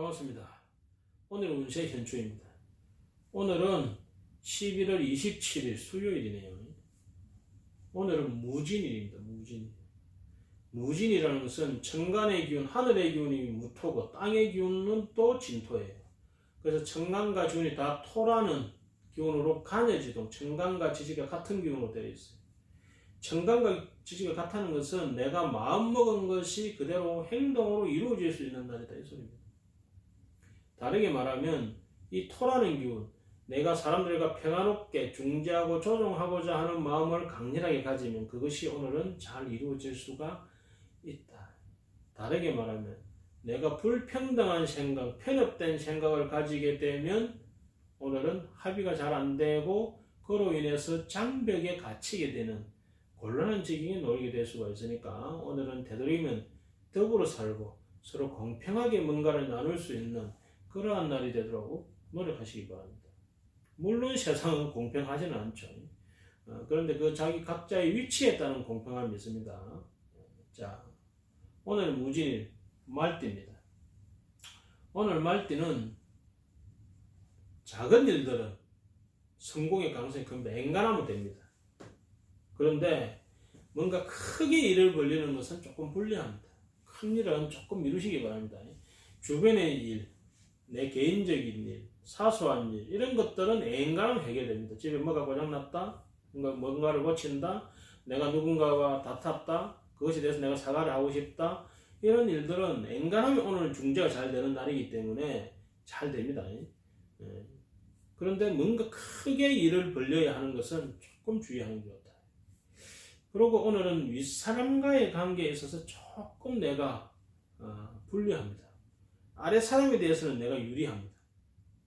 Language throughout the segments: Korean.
반갑습니다. 오늘 운세 현주입니다. 오늘은 11월 27일 수요일이네요. 오늘은 무진일입니다. 무진. 무진이라는 것은 천간의 기운, 하늘의 기운이 무토고 땅의 기운은 또 진토예요. 그래서 천간과 기운이 다 토라는 기운으로 간여지동, 천간과 지지가 같은 기운으로 되어 있어요. 천간과 지지가 같다는 것은 내가 마음먹은 것이 그대로 행동으로 이루어질 수 있는 날이다 이 소리입니다. 다르게 말하면 이 토라는 기운, 내가 사람들과 평화롭게 중재하고 조종하고자 하는 마음을 강렬하게 가지면 그것이 오늘은 잘 이루어질 수가 있다. 다르게 말하면 내가 불평등한 생각, 편협된 생각을 가지게 되면 오늘은 합의가 잘 안 되고 그로 인해서 장벽에 갇히게 되는 곤란한 지경에 놓이게 될 수가 있으니까 오늘은 되도록이면 더불어 살고 서로 공평하게 뭔가를 나눌 수 있는 그러한 날이 되도록 노력하시기 바랍니다. 물론 세상은 공평하지는 않죠. 어, 그런데 그 자기 각자의 위치에 따른 공평함이 있습니다. 자, 오늘 무진일 말띠입니다. 오늘 말띠는 작은 일들은 성공의 가능성이 큰 맹간하면 됩니다. 그런데 뭔가 크게 일을 벌리는 것은 조금 불리합니다. 큰 일은 조금 미루시기 바랍니다. 주변의 일, 내 개인적인 일, 사소한 일 이런 것들은 앵간하면 해결됩니다. 집에 뭐가 고장났다, 뭔가 뭔가를 고친다, 내가 누군가와 다퉜다, 그것에 대해서 내가 사과를 하고 싶다 이런 일들은 앵간하면 오늘 중재가 잘 되는 날이기 때문에 잘 됩니다. 예. 그런데 뭔가 크게 일을 벌려야 하는 것은 조금 주의하는 게 좋다. 그리고 오늘은 윗사람과의 관계에 있어서 조금 내가 어, 불리합니다. 아래 사람에 대해서는 내가 유리합니다.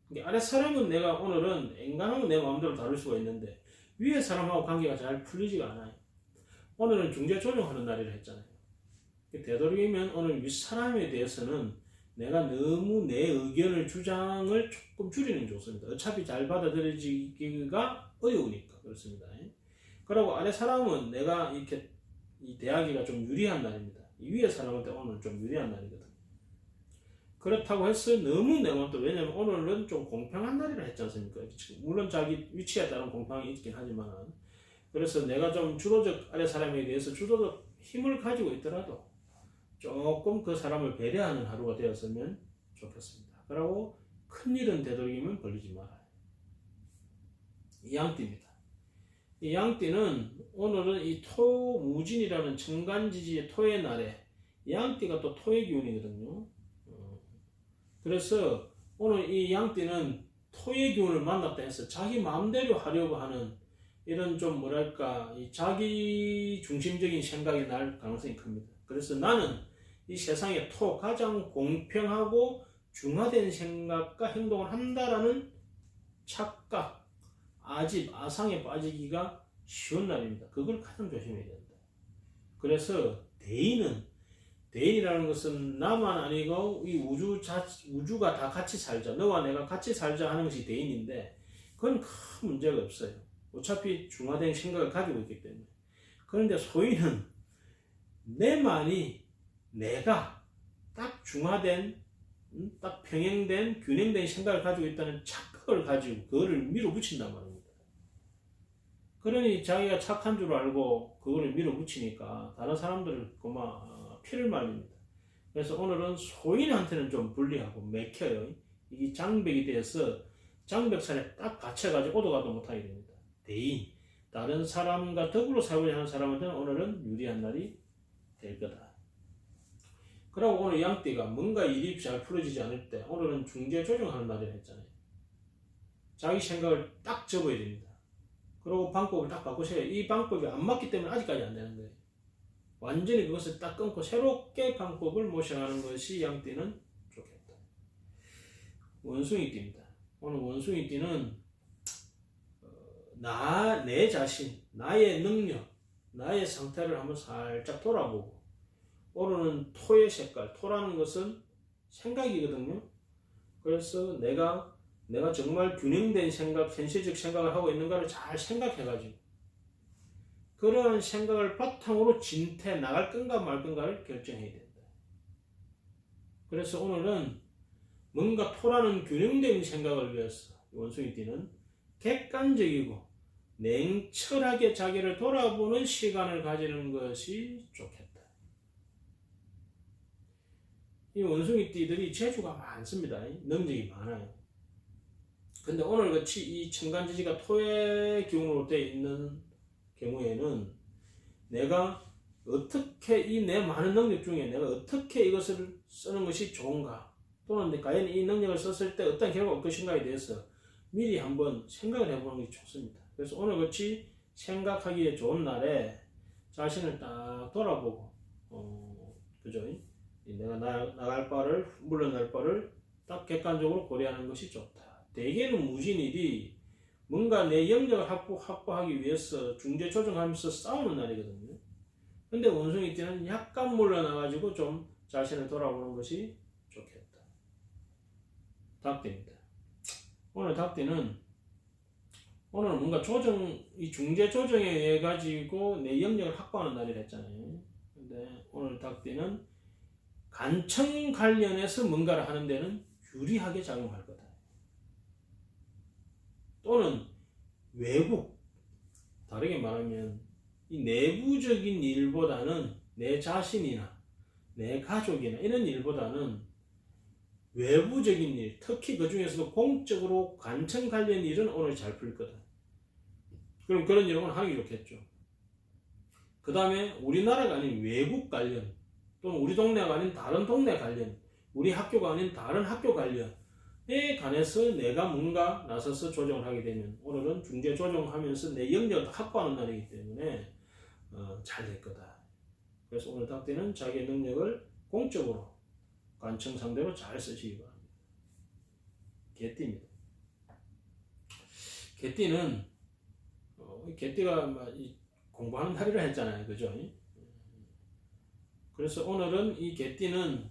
근데 아래 사람은 내가 오늘은 앵간하면 내 마음대로 다룰 수가 있는데 위에 사람하고 관계가 잘 풀리지가 않아요. 오늘은 중재 조정하는 날이라 했잖아요. 되도록이면 오늘 윗사람에 대해서는 내가 너무 내 의견을 주장을 조금 줄이는 게 좋습니다. 어차피 잘 받아들여지기가 어려우니까 그렇습니다. 그리고 아래 사람은 내가 이렇게 이 대하기가 좀 유리한 날입니다. 이 위에 사람한테 오늘 좀 유리한 날이거든요. 그렇다고 해서 너무 내 마음도 왜냐면 오늘은 좀 공평한 날이라 했지 않습니까? 물론 자기 위치에 따른 공평이 있긴 하지만 그래서 내가 좀 주도적 아래 사람에 대해서 주도적 힘을 가지고 있더라도 조금 그 사람을 배려하는 하루가 되었으면 좋겠습니다. 그리고 큰 일은 되도록이면 벌리지 말아요. 이 양띠입니다. 이 양띠는 오늘은 이 토무진이라는 천간지지의 토의 날에 양띠가 또 토의 기운이거든요. 어, 그래서 오늘 이 양띠는 토의 기운을 만났다 해서 자기 마음대로 하려고 하는 이런 좀 뭐랄까 자기 중심적인 생각이 날 가능성이 큽니다. 그래서 나는 이 세상에 토 가장 공평하고 중화된 생각과 행동을 한다라는 착각, 아집, 아상에 빠지기가 쉬운 날입니다. 그걸 가장 조심해야 된다. 그래서 대인은 대인이라는 것은 나만 아니고 이 우주 자 우주가 다 같이 살자. 너와 내가 같이 살자 하는 것이 대인인데 그건 큰 문제가 없어요. 어차피 중화된 생각을 가지고 있기 때문에. 그런데 소인은 내만이 내가 딱 중화된 음, 딱 평행된 균형된 생각을 가지고 있다는 착각을 가지고 그거를 밀어붙인단 말입니다. 그러니 자기가 착한 줄 알고 그거를 밀어붙이니까 다른 사람들을 그만 피를 말립니다. 그래서 오늘은 소인한테는 좀 불리하고 맥혀요. 이 장벽이 돼서 장벽산에 딱 갇혀가지고 오도 가도 못하게 됩니다. 대인, 다른 사람과 더불어 살고자 하는 사람한테는 오늘은 유리한 날이 될 거다. 그리고 오늘 양띠가 뭔가 일이 잘 풀어지지 않을 때 오늘은 중재 조정하는 날이라 했잖아요. 자기 생각을 딱 접어야 됩니다. 그리고 방법을 딱 바꾸셔야 이 방법이 안 맞기 때문에 아직까지 안 되는 거예요. 완전히 그것을 딱 끊고 새롭게 방법을 모셔가는 것이 양띠는 좋겠다. 원숭이띠입니다. 오늘 원숭이띠는 어, 나, 내 자신, 나의 능력, 나의 상태를 한번 살짝 돌아보고 오늘은 토의 색깔, 토라는 것은 생각이거든요. 그래서 내가 내가 정말 균형된 생각, 현실적 생각을 하고 있는가를 잘 생각해가지고 그러한 생각을 바탕으로 진퇴 나갈 건가 말 건가를 결정해야 된다. 그래서 오늘은 뭔가 토라는 균형된 생각을 위해서 원숭이 띠는 객관적이고 냉철하게 자기를 돌아보는 시간을 가지는 것이 좋겠다. 이 원숭이 띠들이 재주가 많습니다. 능력이 많아요. 근데 오늘 같이 이 천간지지가 토의 기운으로 되어 있는 경우에는 내가 어떻게 이 내 많은 능력 중에 내가 어떻게 이것을 쓰는 것이 좋은가 또는 과연 이 능력을 썼을 때 어떤 결과가 올 것인가에 대해서 미리 한번 생각을 해보는 게 좋습니다. 그래서 오늘 같이 생각하기에 좋은 날에 자신을 딱 돌아보고 어, 그죠? 내가 나, 나갈 바를 물러날 바를 딱 객관적으로 고려하는 것이 좋다. 대개는 무진일이 뭔가 내 영역을 확보, 확보하기 위해서 중재 조정하면서 싸우는 날이거든요. 근데 원숭이 때는 약간 물러나가지고 좀 자신을 돌아보는 것이 좋겠다. 닭띠입니다. 오늘 닭띠는 오늘 뭔가 조정, 이 중재 조정에 의해 가지고 내 영역을 확보하는 날이라 했잖아요. 근데 오늘 닭띠는 간청 관련해서 뭔가를 하는 데는 유리하게 작용할 거다. 또는 외부, 다르게 말하면 이 내부적인 일보다는 내 자신이나 내 가족이나 이런 일보다는 외부적인 일, 특히 그 중에서도 공적으로 관청 관련 일은 오늘 잘 풀 거다. 그럼 그런 일은 게 좋겠죠. 그 다음에 우리나라가 아닌 외국 관련, 또는 우리 동네가 아닌 다른 동네 관련, 우리 학교가 아닌 다른 학교 관련 에 관해서 내가 뭔가 나서서 조정을 하게 되면 오늘은 중재 조정하면서 내 영역을 확보하는 날이기 때문에 어, 잘 될 거다. 그래서 오늘 답대는 자기의 능력을 공적으로 관청 상대로 잘 쓰시기 바랍니다. 개띠입니다. 개띠는 어, 개띠가 공부하는 날이라 했잖아요, 그죠? 그래서 오늘은 이 개띠는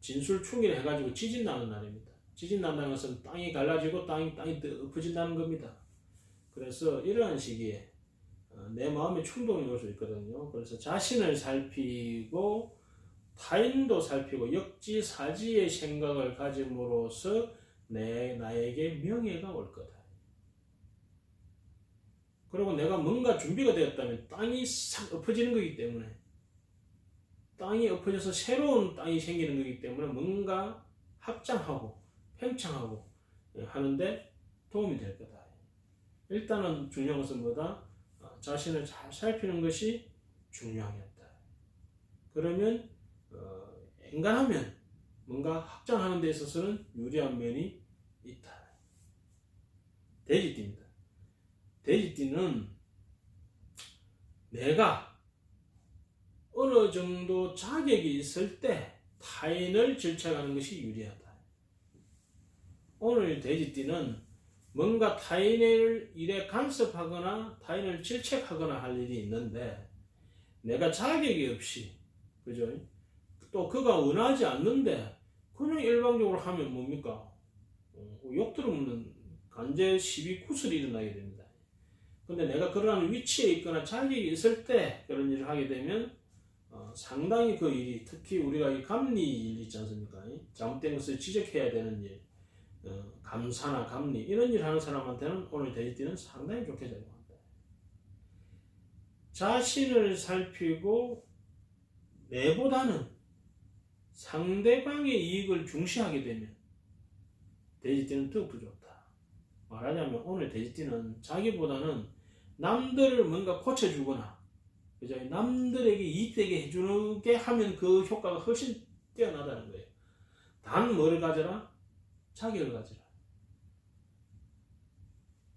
진술충일 해가지고 지진 나는 날입니다. 지진 난다는 것은 땅이 갈라지고 땅이 땅이 엎어진다는 겁니다. 그래서 이러한 시기에 어, 내 마음의 충동이 올 수 있거든요. 그래서 자신을 살피고 타인도 살피고 역지사지의 생각을 가짐으로써 내 나에게 명예가 올 거다. 그리고 내가 뭔가 준비가 되었다면 땅이 싹 엎어지는 거기 때문에 땅이 엎어져서 새로운 땅이 생기는 거기 때문에 뭔가 확장하고 팽창하고 하는데 도움이 될 거다. 일단은 중요한 것은 뭐다? 어, 자신을 잘 살피는 것이 중요하겠다. 그러면 어, 엔간하면 뭔가 확장하는 데 있어서는 유리한 면이 있다. 돼지띠입니다. 돼지띠는 내가 어느 정도 자격이 있을 때 타인을 질책하는 것이 유리하다. 오늘 돼지띠는 뭔가 타인을 일에 간섭하거나 타인을 질책하거나 할 일이 있는데 내가 자격이 없이 그죠? 또 그가 원하지 않는데 그냥 일방적으로 하면 뭡니까? 어, 욕 들으면 간제 시비 구슬이 일어나게 됩니다. 근데 내가 그러한 위치에 있거나 자격이 있을 때 그런 일을 하게 되면 어, 상당히 그 일이 특히 우리가 이 감리 일 있지 않습니까? 이 잘못된 것을 지적해야 되는 일, 어, 감사나 감리 이런 일 하는 사람한테는 오늘 돼지띠는 상당히 좋게 작용한다. 자신을 살피고 내보다는 상대방의 이익을 중시하게 되면 돼지띠는 더 부좋다. 말하자면 오늘 돼지띠는 자기보다는 남들을 뭔가 고쳐주거나? 남들에게 이익되게 해주게 하면 그 효과가 훨씬 뛰어나다는 거예요. 단 뭐를 가져라? 자격을 가져라.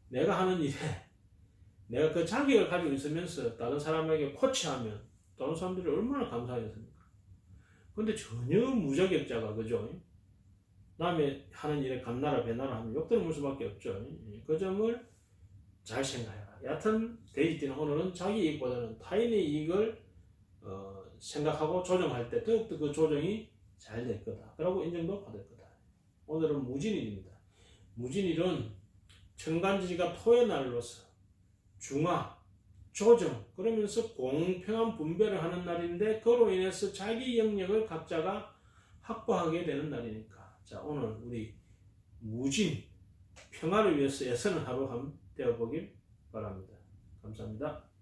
내가 하는 일에 내가 그 자격을 가지고 있으면서 다른 사람에게 코치하면 다른 사람들이 얼마나 감사하겠습니까? 근데 전혀 무자격자가 그죠? 남의 하는 일에 감나라 배나라 하면 욕들을 물 수밖에 없죠. 그 점을 잘 생각해라. 여하튼 돼지띠는 오늘은 자기 이익보다는 타인의 이익을 어, 생각하고 조정할 때 더욱더 그 조정이 잘 될 거다. 그러고 인정도 받을 거다. 오늘은 무진일입니다. 무진일은 천간지지가 토의 날로서 중화, 조정 그러면서 공평한 분배를 하는 날인데 그로 인해서 자기 영역을 각자가 확보하게 되는 날이니까 자, 오늘 우리 무진 평화를 위해서 애쓰는 하루 한번 되어보길 바랍니다. 감사합니다.